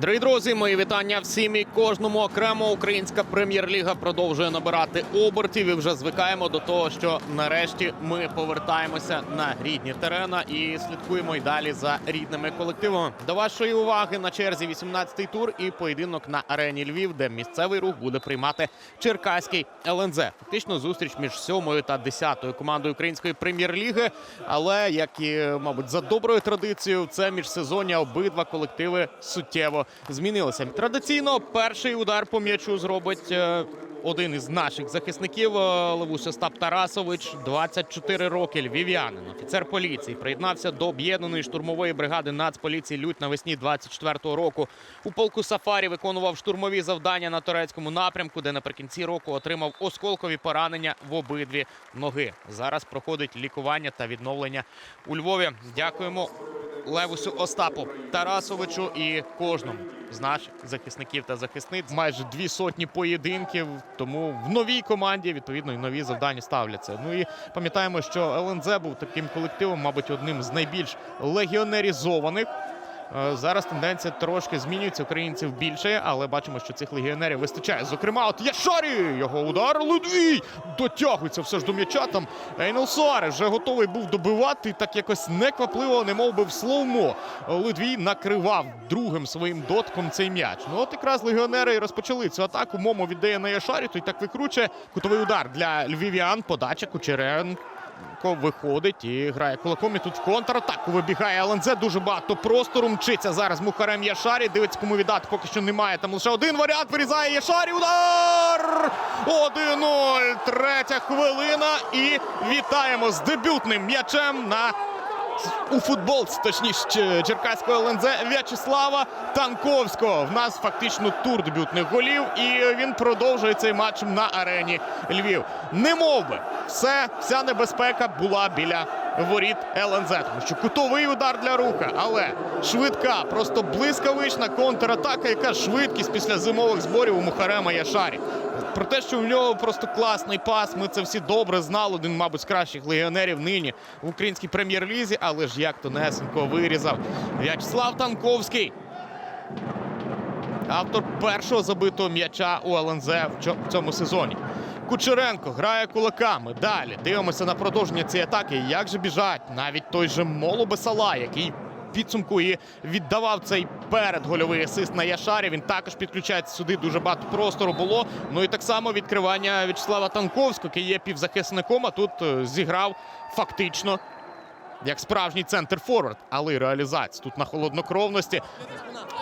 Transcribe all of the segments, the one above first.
Дорогі друзі, мої вітання всім і кожному окремо. Українська прем'єр-ліга продовжує набирати обертів. І вже звикаємо до того, що нарешті ми повертаємося на рідні терена і слідкуємо й далі за рідними колективами. До вашої уваги на черзі 18-й тур і поєдинок на арені Львів, де місцевий рух буде приймати Черкаський ЛНЗ. Фактично зустріч між сьомою та десятою командою української прем'єр-ліги. Але як і мабуть за доброю традицією, це міжсезоння обидва колективи суттєво змінилися. Традиційно перший удар по м'ячу зробить. е, Один із наших захисників е, Левус Остап Тарасович, 24 роки, львів'янин, офіцер поліції, приєднався до об'єднаної штурмової бригади Нацполіції Лють навесні 24-го року. У полку Сафарі виконував штурмові завдання на турецькому напрямку, де наприкінці року отримав осколкові поранення в обидві ноги. Зараз проходить лікування та відновлення у Львові. Дякуємо Левусу Остапу Тарасовичу і кожному з наших захисників та захисниць. Майже дві сотні поєдинків. Тому в новій команді відповідно і нові завдання ставляться. Ну і пам'ятаємо, що ЛНЗ був таким колективом, мабуть, одним з найбільш легіонерізованих. Е, Зараз тенденція трошки змінюється. Українців більше, але бачимо, що цих легіонерів вистачає. Зокрема, от Яшарі! Його удар Лудвій дотягується все ж до м'яча. Там Ейнел Суарес вже готовий був добивати. Так якось неквапливо, немов би в слоумо. Лудвій накривав другим своїм дотком цей м'яч. Ну от якраз легіонери і розпочали цю атаку. Момо віддає на Яшарі, той так викручує. Кутовий удар для львів'ян. Подача Кучеренко. Ко виходить і грає кулаком. І тут в контратаку вибігає ЛНЗ. Дуже багато простору мчиться зараз Мухарем Яшарі. Дивиться, кому віддати. Поки що немає. Там лише один варіант. Вирізає Яшарі. Удар! 1-0. Третя хвилина. І вітаємо з дебютним м'ячем на у футболці, точніше, Черкаського ЛНЗ В'ячеслава Танковського. В нас фактично тур дебютних голів, і він продовжує цей матч на арені Львів. Не би все, вся небезпека була біля воріт ЛНЗ, тому що кутовий удар для руха, але швидка, просто блискавична контратака, яка швидкість після зимових зборів у Мухарема Яшарі. Про те, що в нього просто класний пас, ми це всі добре знали. Один, мабуть, з кращих легіонерів нині в українській прем'єр-лізі, але ж як тонесенько вирізав В'ячеслав Танковський. Автор першого забитого м'яча у ЛНЗ в цьому сезоні. Кучеренко грає кулаками. Далі дивимося на продовження цієї атаки. Як же біжать навіть той же Молобесала, який підсумку і віддавав цей передгольовий асист на Яшарі. Він також підключається сюди. Дуже багато простору було. Ну і так само відкривання В'ячеслава Танковського, який є півзахисником, а тут е, зіграв фактично як справжній центр форвард, але й реалізація тут на холоднокровності.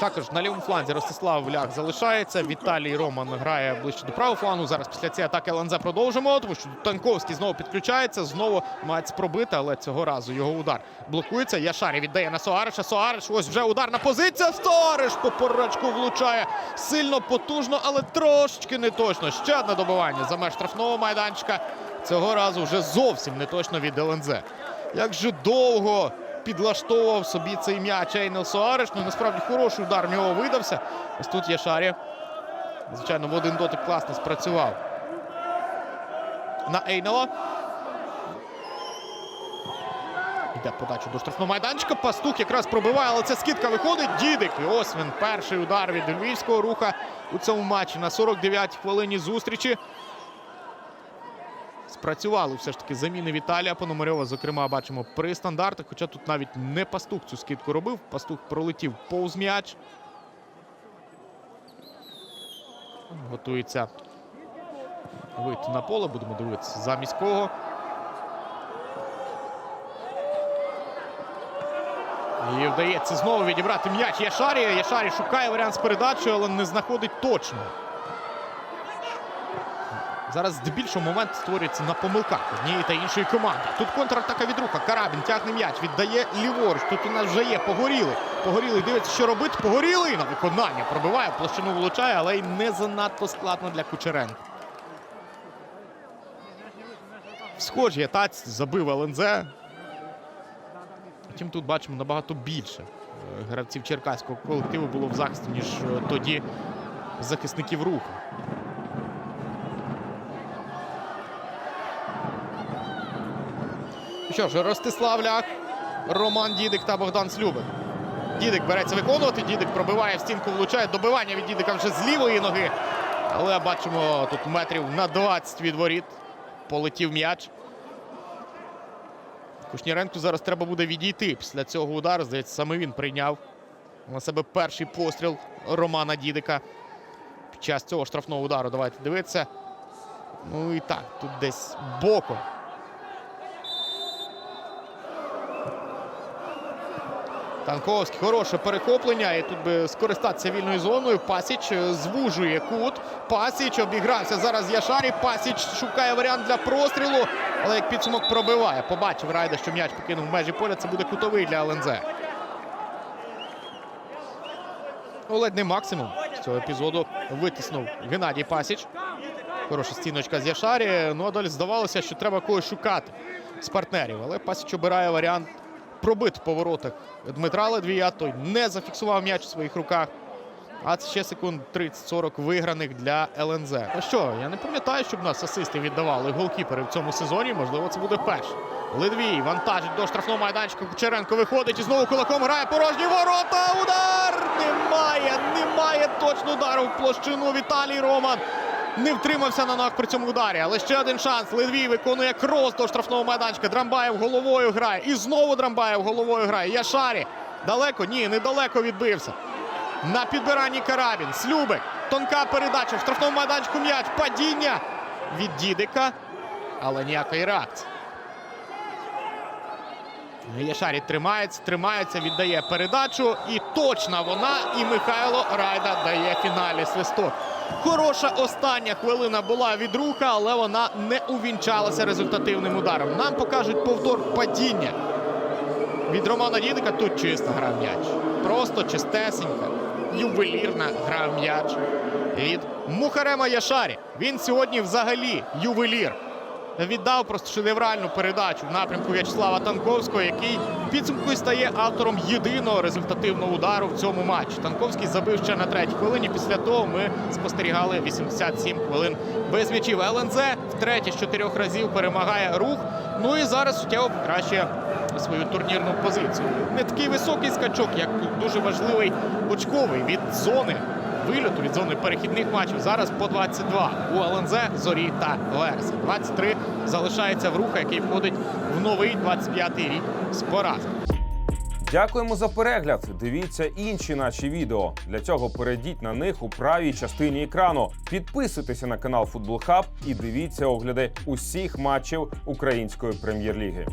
Також на лівому фланзі Ростислав Лях залишається. Віталій Роман грає ближче до правого флангу. Зараз після цієї атаки ЛНЗ продовжимо, тому що Танковський знову підключається. Знову мається пробити, але цього разу його удар блокується. Яшарі віддає на Соареша. Соареш ось вже ударна позиція. Соареш по порочку влучає сильно потужно, але трошечки не точно. Ще одне добивання за меж штрафного майданчика. Цього разу вже зовсім не точно від ЛНЗ. Як же довго підлаштовував собі цей м'яч Ейнел Суареш. Ну, насправді хороший удар в нього видався. Ось тут Яшарі. Звичайно, в один дотик класно спрацював. На Ейнела. Йде подача до штрафного майданчика. Пастух якраз пробиває, але ця скидка виходить. Дідик. І ось він. Перший удар від львівського руха у цьому матчі на 49-й хвилині зустрічі. Спрацювали все ж таки заміни Віталія Пономарьова. Зокрема, бачимо при стандартах. Хоча тут навіть не пастух цю скидку робив. Пастух пролетів повз м'яч. Готується вийти на поле. Будемо дивитися замість кого. І вдається знову відібрати м'яч Яшарі. Яшарі шукає варіант з передачею, але не знаходить точно. Зараз здебільшого момент створюється на помилках однієї та іншої команди. Тут контратака від руха. Карабін тягне м'яч, віддає ліворуч. Тут у нас вже є погоріли. Погорілий дивиться, що робити. Погорілий на виконання пробиває, площину влучає, але й не занадто складно для Кучеренка. В схожій атаці забив ЛНЗ. Втім, тут бачимо набагато більше е, гравців черкаського колективу було в захисті, ніж е, тоді захисників руху. Що ж, Ростислав Лях, Роман Дідик та Богдан Слюбин. Дідик береться виконувати. Дідик пробиває в стінку, влучає. Добивання від Дідика вже з лівої ноги. Але бачимо тут метрів на 20 від воріт. Полетів м'яч. Кушніренку зараз треба буде відійти після цього удару. Здається, саме він прийняв на себе перший постріл Романа Дідика. Під час цього штрафного удару давайте дивитися. Ну і так, тут десь боком. Танковський хороше перехоплення. І тут би скористатися вільною зоною. Пасіч е, звужує кут. Пасіч обігрався зараз Яшарі. Пасіч шукає варіант для прострілу. Але як підсумок пробиває. Побачив Райда, що м'яч покинув в межі поля. Це буде кутовий для ЛНЗ. Ну, ледь не максимум з цього епізоду витиснув Геннадій Пасіч. Хороша стіночка з Яшарі. Ну а здавалося, що треба когось шукати з партнерів. Але Пасіч обирає варіант пробити по воротах Дмитра Ледвія. Той не зафіксував м'яч у своїх руках. А це ще секунд 30-40 виграних для ЛНЗ. Ну що, я не пам'ятаю, щоб нас асисти віддавали голкіпери в цьому сезоні. Можливо, це буде перший. Ледвій вантажить до штрафного майданчика. Кучеренко виходить і знову кулаком грає порожні ворота. Удар! Немає, немає точно удару в площину. Віталій Роман не втримався на ногах при цьому ударі. Але ще один шанс. Ледвій виконує крос до штрафного майданчика. Драмбаєв головою грає. І знову Драмбаєв головою грає. Яшарі. Далеко? Ні, недалеко відбився. На підбиранні Карабін. Слюбик. Тонка передача. В штрафному майданчику м'яч. Падіння від Дідика. Але ніякої реакції. Яшарі тримається, тримається, віддає передачу. І точна вона. І Михайло Райда дає фінальний свисток. Хороша остання хвилина була від руха, але вона не увінчалася результативним ударом. Нам покажуть повтор падіння. Від Романа Дідика тут чиста гра м'яч. Просто чистесенька, ювелірна гра м'яч. Від Мухарема Яшарі. Він сьогодні взагалі ювелір. Віддав просто шедевральну передачу в напрямку В'ячеслава Танковського, який підсумкою стає автором єдиного результативного удару в цьому матчі. Танковський забив ще на третій хвилині. Після того ми спостерігали 87 хвилин без м'ячів. ЛНЗ втретє з чотирьох разів перемагає рух. Ну і зараз суттєво покращує свою турнірну позицію. Не такий високий скачок, як дуже важливий очковий від зони вильоту, від зони перехідних матчів. Зараз по 22 у ЛНЗ, Зорі та Вереса. 23 залишається в руха, який входить в новий 25-й рік з поразки. Дякуємо за перегляд. Дивіться інші наші відео. Для цього перейдіть на них у правій частині екрану. Підписуйтеся на канал Футбол Хаб і дивіться огляди усіх матчів української прем'єр-ліги.